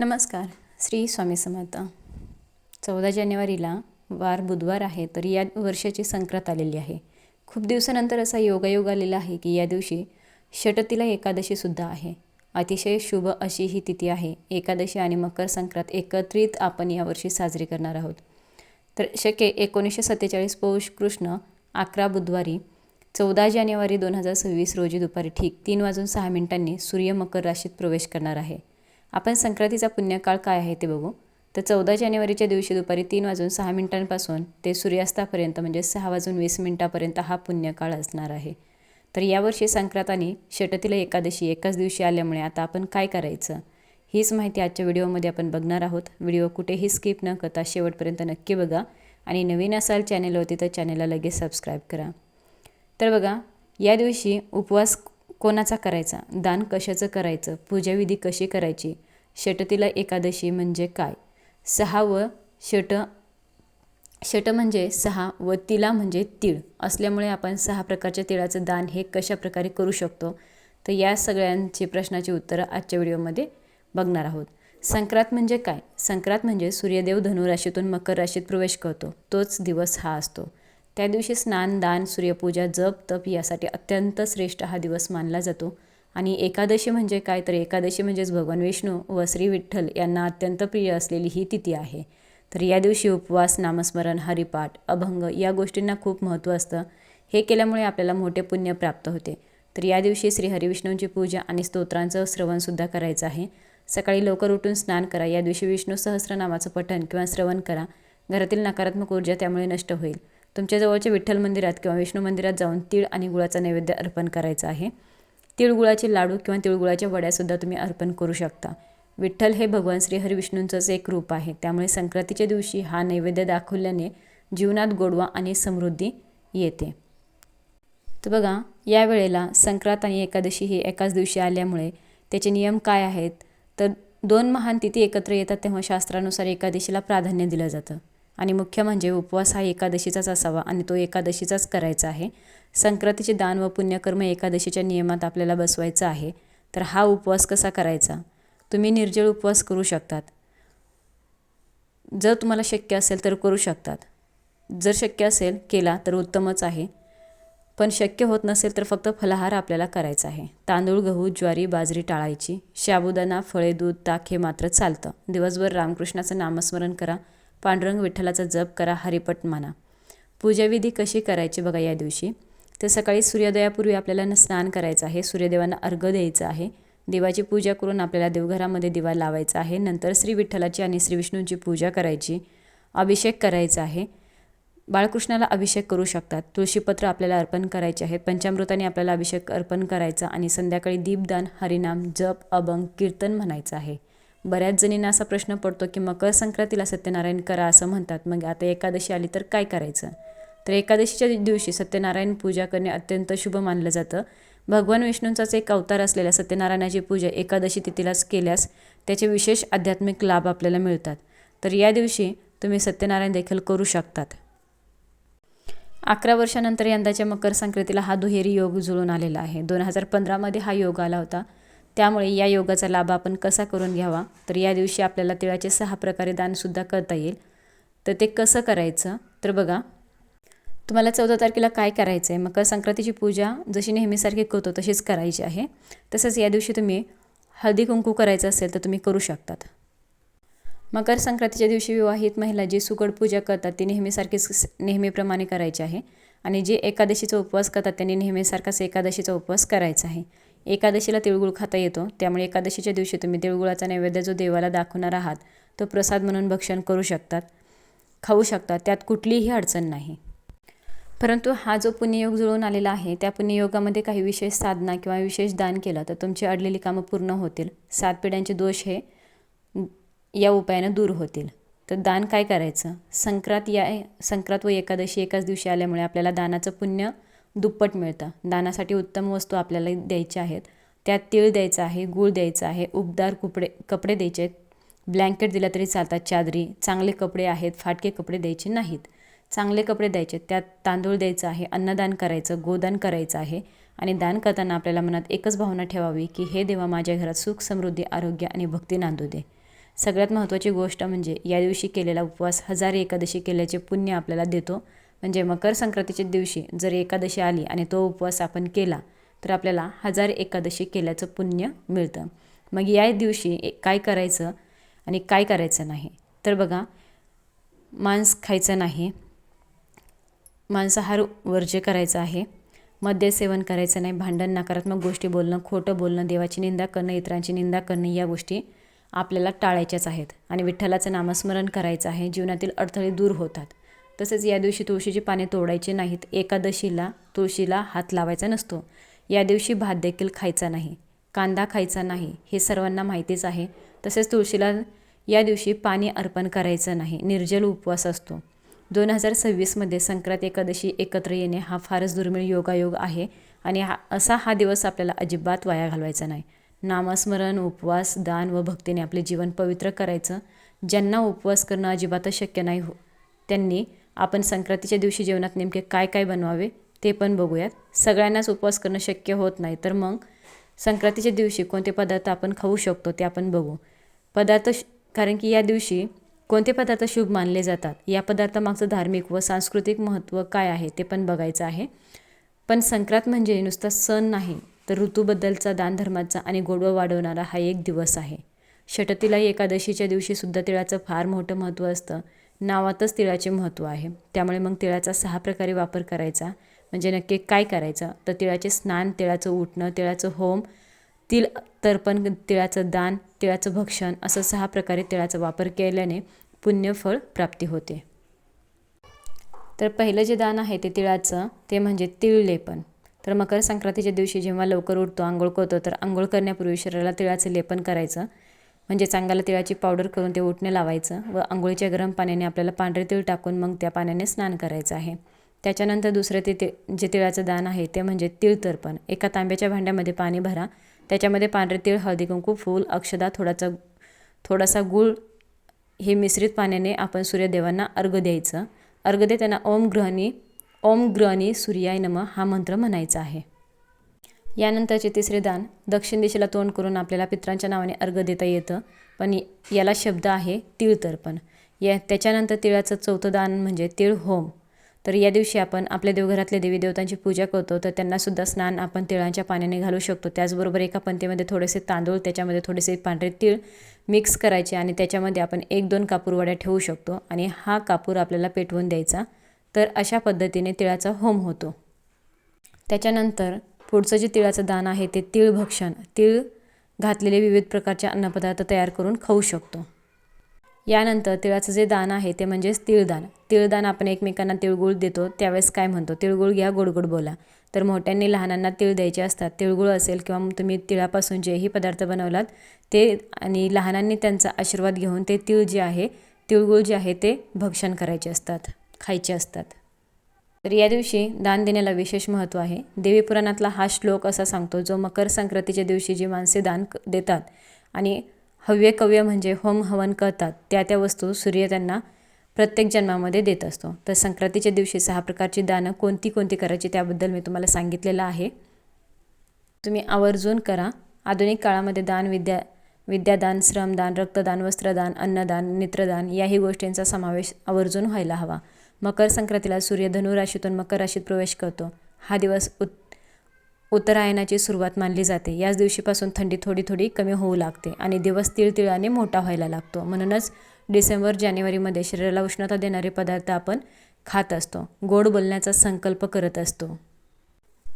नमस्कार. श्री स्वामी समर्थ. चौदा जानेवारीला वार बुधवार आहे तर या वर्षाची संक्रांत आलेली आहे. खूप दिवसानंतर असा योगायोग आलेला आहे की या दिवशी षटतीला एकादशीसुद्धा आहे. अतिशय शुभ अशी ही तिथी आहे. एकादशी आणि मकर संक्रांत एकत्रित आपण यावर्षी साजरी करणार आहोत. तर शके एकोणीसशे सत्तेचाळीस पौष कृष्ण अकरा बुधवारी चौदा जानेवारी दोन हजार सव्वीस रोजी दुपारी ठीक तीन वाजून सहा मिनिटांनी सूर्य मकर राशीत प्रवेश करणार आहे. आपण संक्रांतीचा पुण्यकाळ काय आहे ते बघू. तर चौदा जानेवारीच्या दिवशी दुपारी तीन वाजून सहा मिनिटांपासून ते सूर्यास्तापर्यंत म्हणजे सहा वाजून वीस मिनिटापर्यंत हा पुण्यकाळ असणार आहे. तर यावर्षी संक्रांत आणि एकादशी एकाच दिवशी आल्यामुळे आता आपण काय करायचं? हीच माहिती आजच्या व्हिडिओमध्ये आपण बघणार आहोत. व्हिडिओ कुठेही स्किप न करता शेवटपर्यंत नक्की बघा आणि नवीन असाल चॅनेलवरती तर चॅनेलला लगेच सबस्क्राईब करा. तर बघा या दिवशी उपवास कोणाचा करायचा? दान कशाचं करायचं? पूजाविधी कशी करायची? षटतीला एकादशी म्हणजे काय? सहा व षट षट म्हणजे सहा व तिला म्हणजे तीळ. असल्यामुळे आपण सहा प्रकारच्या तिळाचं दान हे कशा प्रकारे करू शकतो? तर या सगळ्यांची प्रश्नाची उत्तरं आजच्या व्हिडिओमध्ये बघणार आहोत. संक्रांत म्हणजे काय? संक्रांत म्हणजे सूर्यदेव धनुराशीतून मकर राशीत प्रवेश करतो. तोच दिवस हा असतो. त्या दिवशी स्नान दान सूर्यपूजा जप तप यासाठी अत्यंत श्रेष्ठ हा दिवस मानला जातो. आणि एकादशी म्हणजे काय? तर एकादशी म्हणजेच भगवान विष्णू व श्री विठ्ठल यांना अत्यंत प्रिय असलेली ही तिथी आहे. तर या दिवशी उपवास नामस्मरण हरिपाठ अभंग या गोष्टींना खूप महत्त्व असतं. हे केल्यामुळे आपल्याला मोठे पुण्य प्राप्त होते. तर या दिवशी श्री हरिविष्णूंची पूजा आणि स्तोत्रांचं श्रवणसुद्धा करायचं आहे. सकाळी लवकर उठून स्नान करा. या दिवशी विष्णू सहस्रनामाचं पठण किंवा श्रवण करा. घरातील नकारात्मक ऊर्जा त्यामुळे नष्ट होईल. तुमच्या जवळच्या विठ्ठल मंदिरात किंवा विष्णू मंदिरात जाऊन तीळ आणि गुळाचा नैवेद्य अर्पण करायचा आहे. तिळगुळाचे लाडू किंवा तिळगुळाच्या वड्यासुद्धा तुम्ही अर्पण करू शकता. विठ्ठल हे भगवान श्री हरिविष्णूंचंच एक रूप आहे. त्यामुळे संक्रांतीच्या दिवशी हा नैवेद्य दाखवल्याने जीवनात गोडवा आणि समृद्धी येते. तर बघा या वेळेला संक्रांत आणि एकादशी ही एकाच दिवशी आल्यामुळे त्याचे नियम काय आहेत? तर दोन महान तिथी एकत्र येतात तेव्हा शास्त्रानुसार एकादशीला प्राधान्य दिलं जातं. आणि मुख्य म्हणजे उपवास हा एकादशीचाच असावा आणि तो एकादशीचाच करायचा आहे. संक्रांतीचे दान व पुण्यकर्म एकादशीच्या नियमात आपल्याला बसवायचं आहे. तर हा उपवास कसा करायचा? तुम्ही निर्जळ उपवास करू शकतात. जर तुम्हाला शक्य असेल तर करू शकतात. जर शक्य असेल केला तर उत्तमच आहे. पण शक्य होत नसेल तर फक्त फलाहार आपल्याला करायचा आहे. तांदूळ गहू ज्वारी बाजरी टाळायची. शाबुदाना फळे दूध ताक हे मात्र चालतं. दिवसभर रामकृष्णाचं नामस्मरण करा. पांडुरंग विठ्ठलाचा जप करा हरिपट माना. पूजाविधी कशी करायची बघा या दिवशी? तर सकाळी सूर्योदयापूर्वी आपल्याला स्नान करायचं आहे सूर्यदेवांना अर्घ द्यायचं आहे. देवाची पूजा करून आपल्याला देवघरामध्ये दिवा लावायचा आहे. नंतर श्री विठ्ठलाची आणि श्री विष्णूंची पूजा करायची. अभिषेक करायचा आहे. बाळकृष्णाला अभिषेक करू शकतात. तुळशीपत्र आपल्याला अर्पण करायचे आहेत पंचामृताने आपल्याला अभिषेक अर्पण करायचा आणि संध्याकाळी दीपदान हरिनाम जप अभंग कीर्तन म्हणायचं आहे. बऱ्याच जणींना असा प्रश्न पडतो की मकर संक्रांतीला सत्यनारायण करा असं म्हणतात. मग आता एकादशी आली तर काय करायचं? तर एकादशीच्या दिवशी सत्यनारायण पूजा करणे अत्यंत शुभ मानलं जातं. भगवान विष्णूंचाच एक अवतार असलेल्या सत्यनारायणाची पूजा एकादशी तिथीलाच केल्यास त्याचे विशेष आध्यात्मिक लाभ आपल्याला मिळतात. तर या दिवशी तुम्ही सत्यनारायण देखील करू शकतात. अकरा वर्षानंतर यंदाच्या मकर संक्रांतीला हा दुहेरी योग जुळून आलेला आहे. दोन हजार पंधरामध्ये हा योग आला होता. त्यामुळे या योगाचा लाभ आपण कसा करून घ्यावा? तर या दिवशी आपल्याला तिळाचे सहा प्रकारे दानसुद्धा करता येईल. तर ते कसं करायचं? तर बघा तुम्हाला चौदा तारखेला काय करायचं आहे मकर संक्रांतीची पूजा जशी नेहमीसारखी करतो तशीच करायची आहे. तसंच या दिवशी तुम्ही हळदी कुंकू करायचं असेल तर तुम्ही करू शकतात. मकर संक्रांतीच्या दिवशी विवाहित महिला जी सुकड पूजा करतात ती नेहमीसारखीच नेहमीप्रमाणे करायची आहे. आणि जे एकादशीचा उपवास करतात त्यांनी नेहमीसारखाच एकादशीचा उपवास करायचा आहे. एकादशीला तिळगुळ खाता येतो. त्यामुळे एकादशीच्या दिवशी तुम्ही तिळगुळाचा नैवेद्य जो देवाला दाखवणार आहात तो प्रसाद म्हणून भक्षण करू शकतात खाऊ शकतात. त्यात कुठलीही अडचण नाही. परंतु हा जो पुण्ययोग जुळून आलेला आहे त्या पुण्ययोगामध्ये काही विशेष साधना किंवा विशेष दान केलं तर तुमची अडलेली कामं पूर्ण होतील. सात पिढ्यांचे दोष हे या उपायानं दूर होतील. तर दान काय करायचं? संक्रांत या संक्रांत व एकादशी एकाच दिवशी आल्यामुळे आपल्याला दानाचं पुण्य दुप्पट मिळतं. दानासाठी उत्तम वस्तू आपल्याला द्यायच्या आहेत. त्यात तीळ द्यायचं आहे गूळ द्यायचं आहे उबदार कुपडे कपडे द्यायचे आहेत. ब्लँकेट दिला तरी चालतात चादरी. चांगले कपडे आहेत फाटके कपडे द्यायचे नाहीत. चांगले कपडे द्यायचे त्यात तांदूळ द्यायचं आहे अन्नदान करायचं गोदान करायचं आहे. आणि दान करताना आपल्याला मनात एकच भावना ठेवावी की हे देवा माझ्या घरात सुख समृद्धी आरोग्य आणि भक्ती नांदू दे. सगळ्यात महत्त्वाची गोष्ट म्हणजे या दिवशी केलेला उपवास हजारी एकादशी केल्याचे पुण्य आपल्याला देतो. म्हणजे मकर संक्रांतीच्या दिवशी जर एकादशी आली आणि तो उपवास आपण केला तर आपल्याला हजार एकादशी केल्याचं पुण्य मिळतं. मग या दिवशी काय करायचं आणि काय करायचं नाही? तर बघा मांस खायचं नाही. मांसाहार वर्ज्य करायचा आहे. मद्य सेवन करायचं नाही. भांडण नकारात्मक गोष्टी बोलणं खोटं बोलणं देवाची निंदा करणं इतरांची निंदा करणं या गोष्टी आपल्याला टाळायच्याच आहेत. आणि विठ्ठलाचं नामस्मरण करायचं आहे. जीवनातील अडथळे दूर होतात. तसेच या दिवशी तुळशीची पाने तोडायची नाहीत. एकादशीला तुळशीला हात लावायचा नसतो. या दिवशी भात देखील खायचा नाही. कांदा खायचा नाही. हे सर्वांना माहितीच आहे. तसेच तुळशीला या दिवशी पाणी अर्पण करायचं नाही. निर्जल उपवास असतो. दोन हजार सव्वीसमध्ये संक्रांत एकादशी एकत्र येणे हा फारच दुर्मिळ योगायोग आहे आणि हा असा हा दिवस आपल्याला अजिबात वाया घालवायचा नाही. नामस्मरण उपवास दान व भक्तीने आपले जीवन पवित्र करायचं. ज्यांना उपवास करणं अजिबातच शक्य नाही हो त्यांनी आपण संक्रांतीच्या दिवशी जेवणात नेमके काय काय बनवावे ते पण बघूयात. सगळ्यांनाच उपवास करणं शक्य होत नाही तर मग संक्रांतीच्या दिवशी कोणते पदार्थ आपण खाऊ शकतो ते आपण बघू. पदार्थ कारण की या दिवशी कोणते पदार्थ शुभ मानले जातात या पदार्थामागचं धार्मिक व सांस्कृतिक महत्त्व काय आहे ते पण बघायचं आहे. पण संक्रांत म्हणजे नुसता सण नाही तर ऋतूबद्दलचा दानधर्माचा आणि गोडवा वाढवणारा हा एक दिवस आहे. षटतीला एकादशीच्या दिवशीसुद्धा तिळाचं फार मोठं महत्त्व असतं. नावातच तिळाचे महत्त्व आहे. त्यामुळे मग तिळाचा सहा प्रकारे वापर करायचा. म्हणजे नक्की काय करायचं? तर तिळाचे स्नान तिळाचं उठणं तिळाचं होम तिळ तर्पण तिळाचं दान तिळाचं भक्षण असं सहा प्रकारे तिळाचा वापर केल्याने पुण्यफळ प्राप्ती होते. तर पहिलं जे दान आहे ते तिळाचं ते म्हणजे तिळ लेपन तर मकर संक्रांतीच्या दिवशी जेव्हा लवकर उठतो आंघोळ करतो तर आंघोळ करण्यापूर्वी शरीराला तिळाचं लेपन करायचं. म्हणजे चांगलं तिळाची पावडर करून ते उठणे लावायचं व आंघोळीच्या गरम पाण्याने आपल्याला पांढरे तीळ टाकून मग त्या पाण्याने स्नान करायचं आहे. त्याच्यानंतर दुसरं ते जे तिळाचं दान आहे ते म्हणजे तिळ तर्पण एका तांब्याच्या भांड्यामध्ये पाणी भरा. त्याच्यामध्ये पांढरे तीळ हळदी कुंकू फूल अक्षदा थोडासा थोडासा गूळ हे मिश्रित पाण्याने आपण सूर्यदेवांना अर्घ द्यायचं. अर्घ देताना ओम ग्रहणी ओम ग्रहणी सूर्याय नम हा मंत्र म्हणायचा आहे. यानंतरचे तिसरे दान दक्षिण दिशेला तोंड करून आपल्याला पित्रांच्या नावाने अर्घ देता येतं पण याला शब्द आहे तिळतर्पण. या त्याच्यानंतर तिळाचं चौथं दान म्हणजे तिळ होम. तर या दिवशी आपण आपल्या देवघरातल्या देवी देवतांची पूजा करतो तर त्यांनासुद्धा स्नान आपण तिळांच्या पाण्याने घालू शकतो. त्याचबरोबर एका पंथीमध्ये थोडेसे तांदूळ त्याच्यामध्ये थोडेसे पांढरे तीळ मिक्स करायचे आणि त्याच्यामध्ये आपण एक दोन कापूरवड्या ठेवू शकतो आणि हा कापूर आपल्याला पेटवून द्यायचा. तर अशा पद्धतीने तिळाचा होम होतो. त्याच्यानंतर पुढचं जे तिळाचं दान आहे ते तीळ भक्षण तीळ घातलेले विविध प्रकारचे अन्नपदार्थ तयार करून खाऊ शकतो. यानंतर तिळाचं जे दान आहे ते म्हणजेच तिळदान. तिळदान आपण एकमेकांना तिळगुळ देतो त्यावेळेस काय म्हणतो? तिळगुळ घ्या गोडगोड बोला. तर मोठ्यांनी लहानांना तिळ द्यायचे असतात. तिळगुळ असेल किंवा तुम्ही तिळापासून जेही पदार्थ बनवलात ते आणि लहानांनी त्यांचा आशीर्वाद घेऊन ते तिळ जे आहे तिळगुळ जे आहे ते भक्षण करायचे असतात खायचे असतात. तर या दिवशी दान देण्याला विशेष महत्त्व आहे. देवी पुराणातला हा श्लोक असा सांगतो जो मकर संक्रांतीच्या दिवशी जी माणसे दान देतात आणि हव्य कव्य म्हणजे होम हवन करतात त्या त्या वस्तू सूर्य त्यांना प्रत्येक जन्मामध्ये देत असतो. तर संक्रांतीच्या दिवशी सहा प्रकारची दानं कोणती कोणती करायची त्याबद्दल मी तुम्हाला सांगितलेलं आहे. तुम्ही आवर्जून करा. आधुनिक काळामध्ये दान विद्या विद्यादान श्रमदान रक्तदान वस्त्रदान अन्नदान नेत्रदान याही गोष्टींचा समावेश आवर्जून व्हायला हवा. मकर संक्रांतीला सूर्य धनुराशीतून मकर राशीत प्रवेश करतो. हा दिवस उत उत्तरायणाची सुरुवात मानली जाते. याच दिवशीपासून थंडी थोडी थोडी कमी होऊ लागते आणि दिवस तिळतिळाने मोठा व्हायला लागतो. म्हणूनच डिसेंबर जानेवारीमध्ये शरीराला उष्णता देणारे पदार्थ आपण खात असतो. गोड बोलण्याचा संकल्प करत असतो.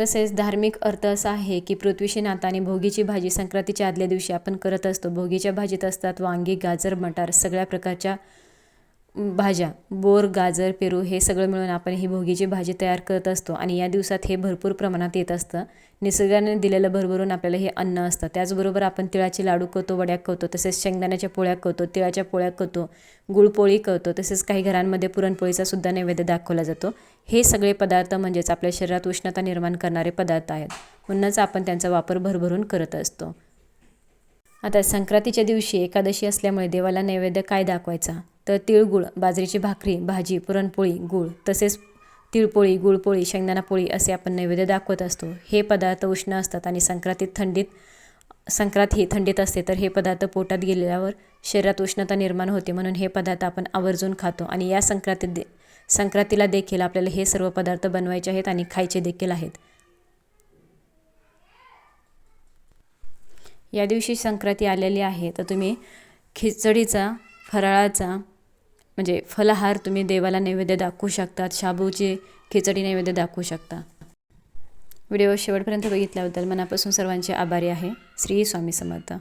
तसेच धार्मिक अर्थ असा आहे की पृथ्वीशी नाता आणि भोगीची भाजी संक्रांतीच्या आदल्या दिवशी आपण करत असतो. भोगीच्या भाजीत असतात वांगी गाजर मटार सगळ्या प्रकारच्या भाज्या बोर गाजर पेरू हे सगळं मिळून आपण ही भोगीची भाजी तयार करत असतो आणि या दिवसात हे भरपूर प्रमाणात येत असतं. निसर्गाने दिलेलं भरभरून आपल्याला हे अन्न असतं. त्याचबरोबर आपण तिळाचे लाडू करतो वड्या करतो तसेच शेंगदाण्याच्या पोळ्या करतो तिळाच्या पोळ्या करतो गुळपोळी करतो तसेच काही घरांमध्ये पुरणपोळीचा सुद्धा नैवेद्य दाखवला जातो. हे सगळे पदार्थ म्हणजेच आपल्या शरीरात उष्णता निर्माण करणारे पदार्थ आहेत. म्हणूनच आपण त्यांचा वापर भरभरून करत असतो. आता संक्रांतीच्या दिवशी एकादशी असल्यामुळे देवाला नैवेद्य काय दाखवायचा? तर तिळगुळ बाजरीची भाकरी भाजी पुरणपोळी गूळ तसेच तिळपोळी गुळपोळी शेंगदाणा पोळी असे आपण नैवेद्य दाखवत असतो. हे पदार्थ उष्ण असतात आणि संक्रांतीत थंडीत संक्रांत ही थंडीत असते तर हे पदार्थ पोटात गेल्यावर शरीरात उष्णता निर्माण होते म्हणून हे पदार्थ आपण आवर्जून खातो. आणि या संक्रांतीत दे संक्रांतीला देखील आपल्याला हे सर्व पदार्थ बनवायचे आहेत आणि खायचे देखील आहेत. या दिवशी संक्रांती आलेली आहे तर तुम्ही खिचडीचा फराळाचा म्हणजे फलाहार तुम्ही देवाला नैवेद्य दाखवू शकतात शाबूची खिचडी नैवेद्य दाखवू शकता. व्हिडिओ शेवटपर्यंत बघितल्याबद्दल मनापासून सर्वांचे आभारी आहे. श्री स्वामी समर्थ.